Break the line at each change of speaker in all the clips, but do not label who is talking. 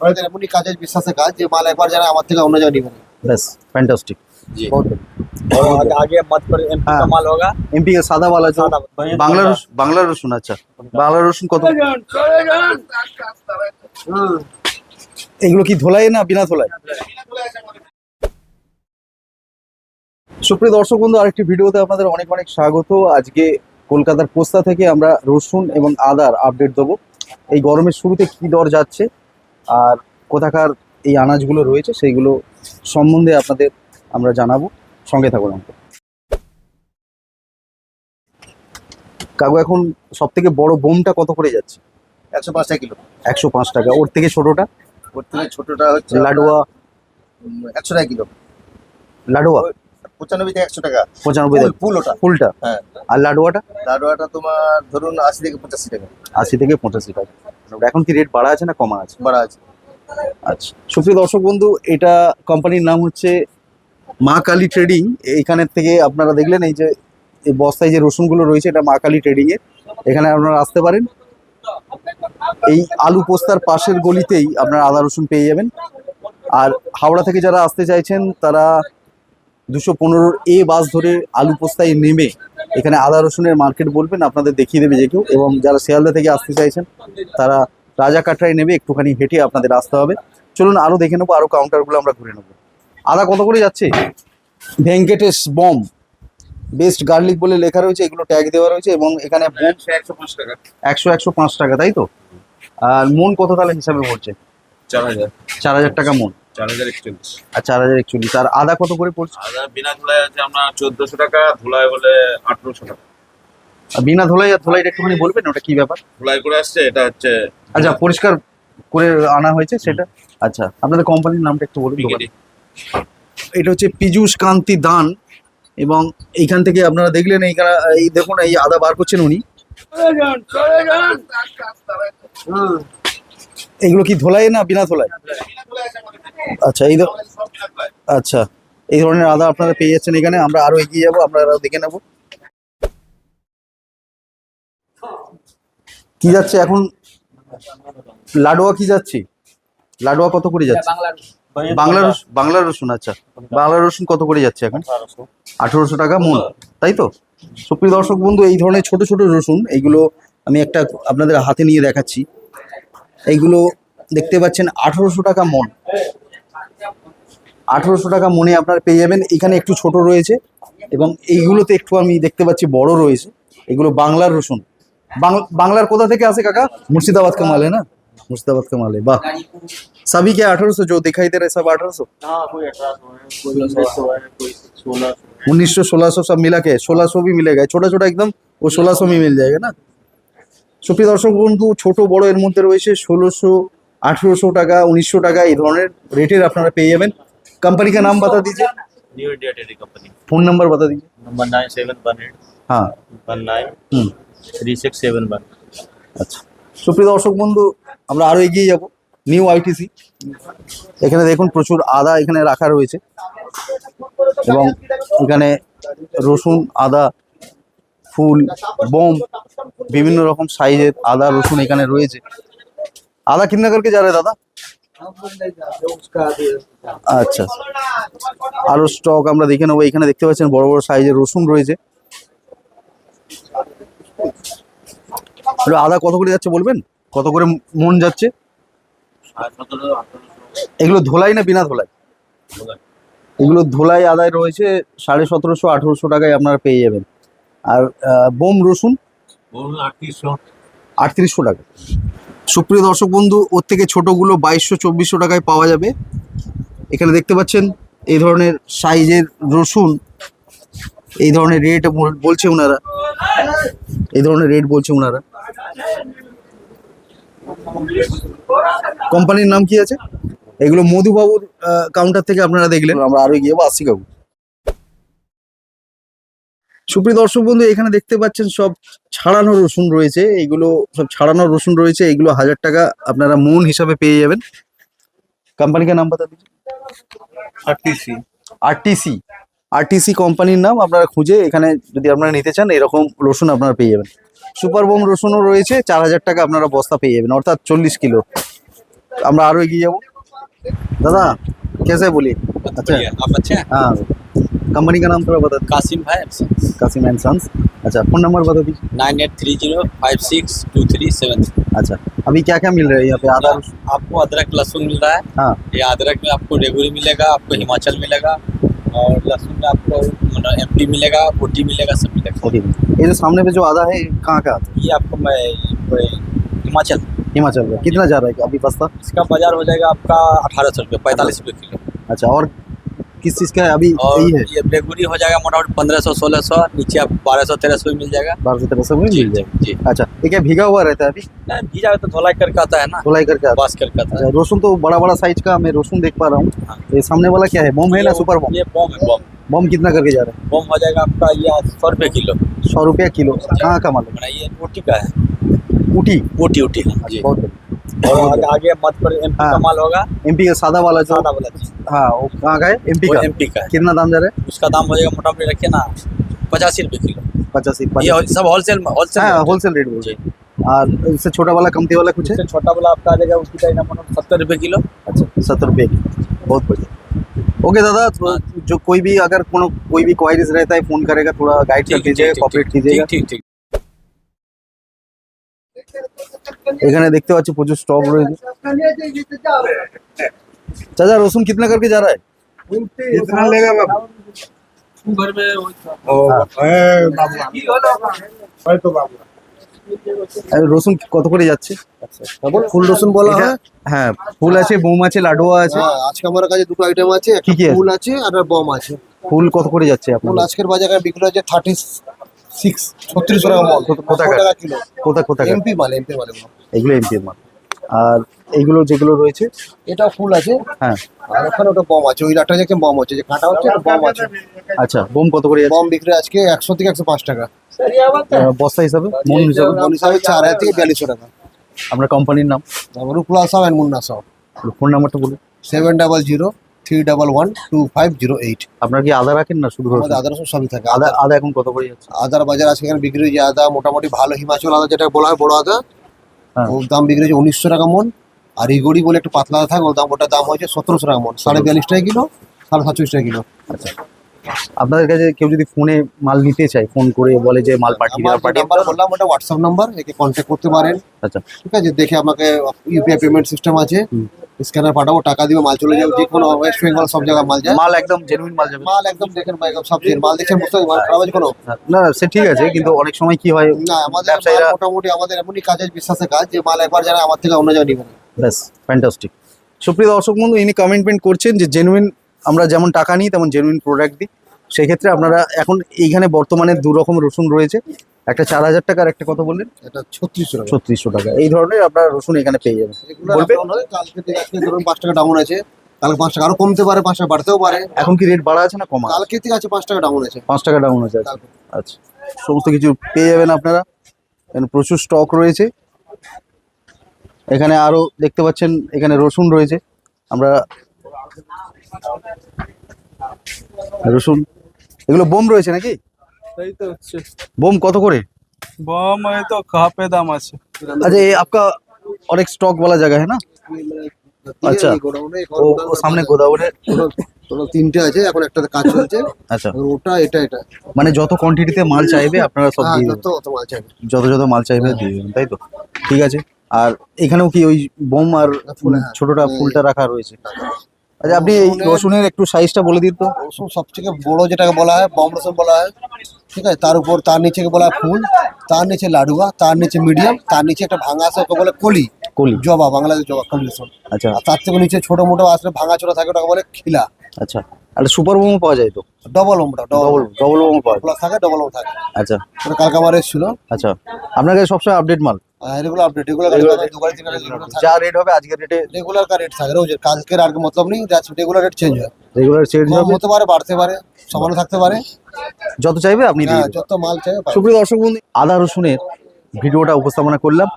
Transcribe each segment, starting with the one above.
হয়তো এমনই কাজের বিশ্বাসের কাজ যে মাল একবার জানা আমার থেকে অন্য জায়গায় নিবে না।
बस फैंटास्टिक
और आगे आगे मत पर एमपी
हाँ।
का माल होगा
एमपी का सादा वाला जो
सादा,
बांग्ला रस- बांग्ला रसुन अच्छा বাংলা রসুন কত এগুলো কি ধোলাই না বিনা ধোলাই সুপ্রিয় দর্শক বন্ধু আরেকটি ভিডিওতে আপনাদের অনেক অনেক স্বাগত আজকে কলকাতার পোস্তা থেকে আমরা রসুন এবং আদার আপডেট দেবো এই গরমের শুরুতে কি দর যাচ্ছে? আর কোথাকার এই আনাজগুলো রয়েছে সেইগুলো সম্বন্ধে আপনাদের আমরা জানাব। সঙ্গে থাকুন আমাদের। কাকু এখন সব থেকে বড় বোমটা কত করে যাচ্ছে?
একশো পাঁচ টাকা কিলো।
একশো পাঁচ টাকা। ওর থেকে ছোটটা?
ওর থেকে ছোটটা হচ্ছে
লাডুয়া?
একশো টাকা কিলো।
লাডুয়া?
পঁচানব্বই থেকে একশো টাকা।
পঁচানব্বই
ফুল ফুল ওটা।
ফুলটা?
হ্যাঁ।
আর লাডুয়াটা?
লাডুয়াটা তোমার ধরুন আশি থেকে পঁচাশি টাকা।
আশি থেকে পঁচাশি টাকা। এখন কি রেট বাড়া আছে না কমা আছে?
বাড়া আছে।
আচ্ছা। সুপ্রিয় দর্শক বন্ধু এটা কোম্পানির নাম হচ্ছে মা কালী ট্রেডিং এইখানের থেকে আপনারা দেখলেন এই যে এই বস্তায় যে রসুনগুলো রয়েছে এটা মা কালী ট্রেডিং এর। এখানে আপনারা আসতে পারেন। এই আলু পোস্তার পাশের গলিতেই আপনারা আদা রসুন পেয়ে যাবেন। আর হাওড়া থেকে যারা আসতে চাইছেন তারা দুশো পনেরোর এ বাস ধরে আলু পোস্তায় নেমে এখানে আদা রসুনের মার্কেট বলবেন আপনাদের দেখিয়ে দেবে যে কেউ। এবং যারা শিয়ালদা থেকে আসতে চাইছেন তারা রাজা কাটরায় নেবে একটুখানি হেঁটে আপনাদের আসতে হবে। চলুন আরও দেখে নেব আরও কাউন্টারগুলো আমরা ঘুরে নেব। আদা কত করে যাচ্ছে? ভেঙ্কটেশ বম। বেস্ট গার্লিক বলে লেখা রয়েছে এগুলো ট্যাগ দেওয়া রয়েছে এবং এখানে
একশো পাঁচ টাকা।
একশো একশো পাঁচ টাকা তাই তো? আর মন কত তাহলে হিসাবে পড়ছে
চার হাজার।
চার হাজার টাকা মন।
চার হাজার একচল্লিশ।
আর চার হাজার একচল্লিশ। আর আদা কত করে পড়ছে?
আর বিনা ধুলাই আছে আমরা চোদ্দশো টাকা ধুলাই বলে আঠারোশো টাকা।
আর বিনা ধোলাই আর ধোলাইটা একটুখানি বলবেন ওটা কি ব্যাপার?
ধুলাই করে আসছে এটা হচ্ছে
আচ্ছা পরিষ্কার করে আনা হয়েছে সেটা? আচ্ছা আপনাদের কোম্পানির নামটা একটু বলুন। এটা হচ্ছে পীযূষ কান্তি দান এবং এইখান থেকে আপনারা দেখলেন এইখানে এই দেখুন এই আদা বার করছেন উনি। এগুলো কি ধোলাই না বিনা ধোলাই? আচ্ছা এই আচ্ছা এই ধরনের আদা আপনারা পেয়ে যাচ্ছেন এখানে আমরা আরও এগিয়ে যাব আমরা দেখে নেব। কি যাচ্ছে এখন? লাডুয়া কি যাচ্ছে? লাডুয়া কত করে যাচ্ছে? বাংলা রসুন। বাংলা রসুন আচ্ছা। বাংলা রসুন কত করে যাচ্ছে এখন? আঠেরোশো টাকা মন তাই তো? সুপ্রিয় দর্শক বন্ধু এই ধরনের ছোট ছোট রসুন এইগুলো আমি একটা আপনাদের হাতে নিয়ে দেখাচ্ছি। এইগুলো দেখতে পাচ্ছেন আঠেরোশো টাকা মন আঠেরোশো টাকা মনে আপনারা পেয়ে যাবেন এখানে একটু ছোট রয়েছে এবং এইগুলোতে একটু আমি দেখতে পাচ্ছি বড় রয়েছে এগুলো বাংলার রসুন বাং- বাংলার কোথা থেকে আসে কাকা মুর্শিদাবাদ का माल है ना मुर्शिदाबाद का माल है वाह सभी के अठारह सौ जो दिखाई दे रहे सब अठारह सौ
हाँ कोई अठारह सौ है कोई उन्नीस सौ है कोई सोलह सौ
उन्नीस सौ सोलह सौ सब मिला के सोलह सौ भी मिलेगा छोटा छोटा एकदम वो सोलह सौ में मिल जाएगा ना সুপ্রিয় দর্শক বন্ধু ছোট বড় এর মধ্যে রয়েছে ষোলোশো আঠেরোশো টাকা উনিশশো টাকা এই ধরনের রেটের আপনারা পেয়ে যাবেন কোম্পানি का नाम बता दीजिए
New India dairy company
phone number बता दीजिए
number nine seven one eight
हाँ
वन नाइन
হুম
थ्री सिक्स सेवन वन
আচ্ছা সুপ্রিয় দর্শক বন্ধু আমরা আরো এগিয়ে যাব নিউ আইটিসি এখানে দেখুন প্রচুর আদা এখানে রাখা রয়েছে এবং এখানে রসুন আদা ফুল, বোম, বিভিন্ন রকম সাইজের আদা, রসুন এখানে রয়েছে। আদা কিনা করকে যা দাদা? আচ্ছা। আরও স্টক আমরা দেখে নেব। এখানে দেখতে পাচ্ছেন বড় বড় সাইজের রসুন রয়েছে। আদা কত করে যাচ্ছে বলবেন? কত করে মন যাচ্ছে? এগুলো ধোলাই না বিনা ধোলাই? এগুলো ধোলাই আদায় রয়েছে সাড়ে সতেরোশো, আঠেরোশো টাকায় আপনারা পেয়ে যাবেন। আর বোম রসুন?
আটত্রিশশো।
টাকা। সুপ্রিয় দর্শক বন্ধু ওর থেকে ছোটোগুলো বাইশশো চব্বিশশো টাকায় পাওয়া যাবে। এখানে দেখতে পাচ্ছেন এই ধরনের সাইজের রসুন এই ধরনের রেট বলছে ওনারা এই ধরনের রেট বলছে ওনারা কোম্পানির নাম কি আছে? এগুলো মধুবাবুর কাউন্টার থেকে আপনারা দেখলেন। আমরা আরও গিয়ে আসি কাকু সুপ্রিয় দর্শক বন্ধু এখানে দেখতে পাচ্ছেন সব ছাড়ানো রসুন রয়েছে। এইগুলো সব ছাড়ানো রসুন রয়েছে। এইগুলো হাজার টাকা আপনারা মন হিসাবে পেয়ে যাবেন। কোম্পানিকে নাম বাতা দিন
আরটিসি।
আরটিসি আরটিসি কোম্পানির নাম আপনারা খুঁজে এখানে যদি আপনারা নিতে চান এরকম রসুন আপনারা পেয়ে যাবেন। সুপার বোম রসুনও রয়েছে চার হাজার টাকা আপনারা বস্তা পেয়ে যাবেন অর্থাৎ চল্লিশ কিলো। আমরা আরও এগিয়ে যাব। দাদা কেসে
বলি? আচ্ছা। হ্যাঁ। हैं
हाँ कंपनी का नाम थोड़ा बता दीजिए।
कासिम भाई
कासिम एंड सन्स अच्छा फ़ोन नंबर बता दीजिए।
Nine eight three zero five six two three seven
अच्छा अभी क्या क्या मिल रहा है यहाँ पे? आधा
आपको अदरक लहसुन मिल रहा है।
हाँ।
ये अदरक में आपको रेगुरी मिलेगा आपको हिमाचल मिलेगा और लहसुन में आपको एम टी मिलेगा ओटी मिलेगा सब मिलेगा।
ओके। ये जो सामने पे जो आधा है कहाँ का?
ये आपको मैं हिमाचल।
हिमाचल का। कितना जा रहा है अभी बस्ता?
इसका बाज़ार हो जाएगा आपका अठारह सौ रुपये पैंतालीस रुपये किलो।
अच्छा और किस चीज़ का अभी
और
है।
ये रेगुरी हो जाएगा मोटामोटी पंद्रह सौ सोलह सौ नीचे आप बारह सौ तेरह सौ मिल जाएगा।
बारह सौ तेरह सौ में मिल जाएगा।
जी
अच्छा ये क्या भीगा हुआ रहता है अभी?
नहीं, भीजा तो धोलाई करके आता है ना।
धुलाई करके
बास करके आता
है।
है
अच्छा रोसुन तो बड़ा बड़ा साइज़ का मैं रोसुन देख पा रहा हूँ।
हाँ।
ये सामने वाला क्या है? बम है ना सुपर बम?
ये बम है बम।
बम कितना करके जा रहा है?
बम हो जाएगा आपका ये सौ रुपये किलो।
सौ रुपया किलो। कहाँ का मालूम है?
ये रोटी का है।
ऊटी
हाँ जी।
बहुत बढ़िया।
और आगे, मत पर एमपी
हाँ।
का माल होगा।
एमपी का सादा वाला जो
सादा वाला
हाँ वो कहाँ का है? एमपी का।
एमपी का
कितना दाम जा रहा है?
उसका दाम हो जाएगा मोटामोटी रखिए ना पचासी रुपये किलो।
पचासी
ये सब होलसेल में होलसेल
हाँ होलसेल रेट बोल
जी।
और इससे छोटा वाला कमती वाला कुछ है?
छोटा वाला आपका आ जाएगा उसकी का नाम सत्तर रुपये किलो।
अच्छा सत्तर रुपये किलो। बहुत बढ़िया। ओके दादा तो जो कोई भी अगर कोनो कोई भी क्वारीज रहता है फ़ोन करेगा थोड़ा गाइड कर दीजिएगा कॉपरेट कीजिएगा।
ठीक ठीक।
এখানে দেখতে পাচ্ছি প্রচুর স্টক রয়েছে চাচা রসুন কিতনা करके जा रहा है
कितना लेगा बाबू
घर में
है तो बाबू
আরে রসুন কত করে যাচ্ছে
ফুল রসুন বলা
এটা-
হয়
হ্যাঁ ফুল আছে বোম আছে লাডুয়া আছে
হ্যাঁ আজকে আমার কাছে দুটো আইটেম আছে একটা
কি কি আছে?
ফুল আছে আর একটা বম আছে
ফুল কত করে যাচ্ছে
ফুল
আপনার
আজকের বাজারে বিক্রি হচ্ছে থার্টি সিক্স ছত্রিশ টাকা মল টাকা? কিলো।
কোথা কোথা
এমপি মাল এমপি মাল এগুলো।
এমপির মাল। আর এইগুলো যেগুলো রয়েছে?
এটা ফুল আছে।
হ্যাঁ।
আর ওখানে ওটা বম আছে ওই লাটটা যে বম হচ্ছে যে কাঁটা হচ্ছে এটা বম আছে।
আচ্ছা বোম কত করে
বম বিক্রি আজকে একশো থেকে একশো পাঁচ টাকা।
বস্তা হিসাবে? মন হিসাবে?
মন হিসাবে চার হাজার থেকে বিয়াল্লিশশো টাকা।
আপনার কোম্পানির নাম?
Rupla Sah and Munna Shah.
Phone নাম্বারটা বলুন।
Seven double zero three double one two five zero eight
আপনার কি আদা রাখেন না শুধু
সবই থাকে।
আদা
আদা
আদা এখন কত করে যাচ্ছে?
আদার বাজার আছে এখানে বিক্রি হয়েছে আদা মোটামুটি ভালো হিমাচল আদা যেটা বলা হয় বড় আদা।
হ্যাঁ।
ওর দাম বিক্রি হয়েছে উনিশশো টাকা মন। আর ইগড়ি বলে একটু পাতলা থাকে ওর দাম ওটার দাম হয়েছে সতেরোশো টাকা মন। সাড়ে বিয়াল্লিশ টাকা কিলো সাড়ে সাতচল্লিশ টাকা কিলো।
আপনাদের কাছে কেউ যদি ফোনে মাল নিতে চায় ফোন করে বলে যে মাল পাঠিয়ে
আমার
দেওয়া পাঠিয়ে
নাম্বার বললাম ওটা হোয়াটসঅ্যাপ নাম্বার একে কন্ট্যাক্ট করতে পারেন।
আচ্ছা।
ঠিক আছে দেখে আমাকে ইউপিআই পেমেন্ট সিস্টেম আছে। স্ক্যানার পাঠাবো টাকা দিবে মাল চলে যাবে যে কোনো ওয়েস্ট বেঙ্গল সব জায়গায় মাল যায়।
মাল একদম জেনুইন মাল যাবে।
মাল একদম দেখেন ভাই একদম সব চেন মাল দেখছেন বুঝতে পারছেন, মাল খারাপ আছে কোনো?
না না, সে ঠিক আছে কিন্তু অনেক সময় কি হয়
না আমাদের
ব্যবসায়ীরা
মোটামুটি আমাদের এমনই কাজের বিশ্বাসের কাজ যে মাল একবার জানা আমার থেকে অন্য জায়গায় নিবে। না
ব্যাস ফ্যান্টাস্টিক সুপ্রিয় দর্শক বন্ধু ইনি কমেন্টমেন্ট করছেন যে জেনুইন আমরা যেমন টাকা নিই তেমন জেনুইন প্রোডাক্ট দিই। সেক্ষেত্রে আপনারা এখন এইখানে বর্তমানে দু রকম রসুন রয়েছে। একটা চার হাজার টাকার একটা কথা বললেন?
এটা ছত্রিশশো টাকা।
ছত্রিশশো টাকা। এই ধরনের আপনারা রসুন এখানে পেয়ে যাবেন।
ধরুন পাঁচ টাকা ডাউন আছে। কালকে পাঁচ টাকা আরও কমতে পারে পাঁচ টাকা বাড়তেও পারে।
এখন কি রেট বাড়া আছে না কমা?
কালকে থেকে আছে পাঁচ টাকা ডাউন আছে।
পাঁচ টাকা ডাউন আছে আচ্ছা। সমস্ত কিছু পেয়ে যাবেন আপনারা। প্রচুর স্টক রয়েছে। এখানে আরও দেখতে পাচ্ছেন এখানে রসুন রয়েছে। আমরা রসুন এগুলো বোম রয়েছে নাকি
এই তো হচ্ছে
বোম কত করে
बम है तो कहाँ पे दाम আছে
अच्छा ये आपका और एक स्टॉक वाला जगह है ना আচ্ছা।
এই গোডাউনে এই
वो
গোডাউনে
वो सामने गोदावरी
total- total তিনটে আছে এখন একটাতে কাজ চলছে
আচ্ছা
আর ওটা এটা এটা
মানে যত কোয়ান্টিটিতে মাল চাইবে আপনারা সব
হ্যাঁ
দিয়ে
যত
দেবেন
অত মাল চাইবে
যত যত মাল চাইবে দিয়ে দেবেন তাই তো ঠিক আছে আর এখানেও কি ওই বোম আর
ফুল, হ্যাঁ।
ছোটটা
এই-
ফুলটা রাখা রয়েছে আচ্ছা আপনি এই
রসুনের-
একটু সাইজটা বলে দিন তো।
রসুন সব থেকে বড় যেটাকে বলা হয় বম রসুন বলা হয় ঠিক আছে? তার উপর তার নিচে বলা হয়? ফুল তার নিচে লাডুয়া তার নিচে মিডিয়াম তার নিচে একটা ভাঙা আছে ওকে বলে কলি।
কলি।
জবা বাংলাদেশ জবা কলি রসুন।
আচ্ছা।
তার থেকে নিচে ছোট মোটো আসলে ভাঙা ছোট থাকে ওটাকে বলে খিলা।
আচ্ছা। আর সুপার বোমও পাওয়া যায় তো?
ডবল ওমটা
ডবল
ডবল
বোমও পাওয়া যায়।
থাকে ডবল ওম থাকে।
আচ্ছা।
ওটা কালকে আমার এসেছিল।
আচ্ছা। আপনার কাছে সবসময় আপডেট মাল?
রেগুলার আপডেট রেগুলার
যা রেট হবে আজকের রেটে
রেগুলার কা রেট থাকে রোজ কালকের আর মতলব নেই রেগুলার রেট চেঞ্জ হয়।
রেগুলার চেঞ্জ
হতে পারে বাড়তে পারে থাকতে পারে।
যত চাইবে আপনি
হ্যাঁ। যত মাল চাই পাবে।
সুপ্রিয় দর্শক বন্ধু আদা রসুনের ভিডিওটা উপস্থাপনা করলাম।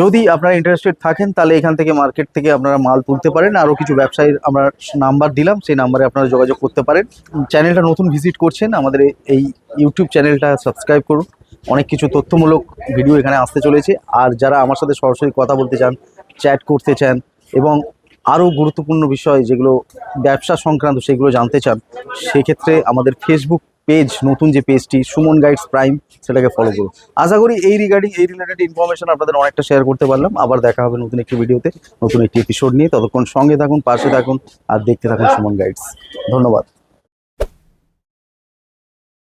যদি আপনারা ইন্টারেস্টেড থাকেন তাহলে এখান থেকে মার্কেট থেকে আপনারা মাল তুলতে পারেন। আরও কিছু ব্যবসায়ীর আমরা নাম্বার দিলাম সেই নাম্বারে আপনারা যোগাযোগ করতে পারেন। চ্যানেলটা নতুন ভিজিট করছেন আমাদের এই ইউটিউব চ্যানেলটা সাবস্ক্রাইব করুন। অনেক কিছু তথ্যমূলক ভিডিও এখানে আসতে চলেছে। আর যারা আমার সাথে সরাসরি কথা বলতে চান চ্যাট করতে চান এবং আরও গুরুত্বপূর্ণ বিষয় যেগুলো ব্যবসা সংক্রান্ত সেগুলো জানতে চান, সেক্ষেত্রে আমাদের ফেসবুক পেজ নতুন যে পেজটি সুমন গাইডস প্রাইম সেটাকে ফলো করুন। আশা করি এই রিগার্ডিং এই রিলেটেড ইনফরমেশন আপনাদের অনেকটা শেয়ার করতে পারলাম। আবার দেখা হবে নতুন একটি ভিডিওতে নতুন একটি এপিসোড নিয়ে। ততক্ষণ সঙ্গে থাকুন, পাশে থাকুন, আর দেখতে থাকুন সুমন গাইডস ধন্যবাদ।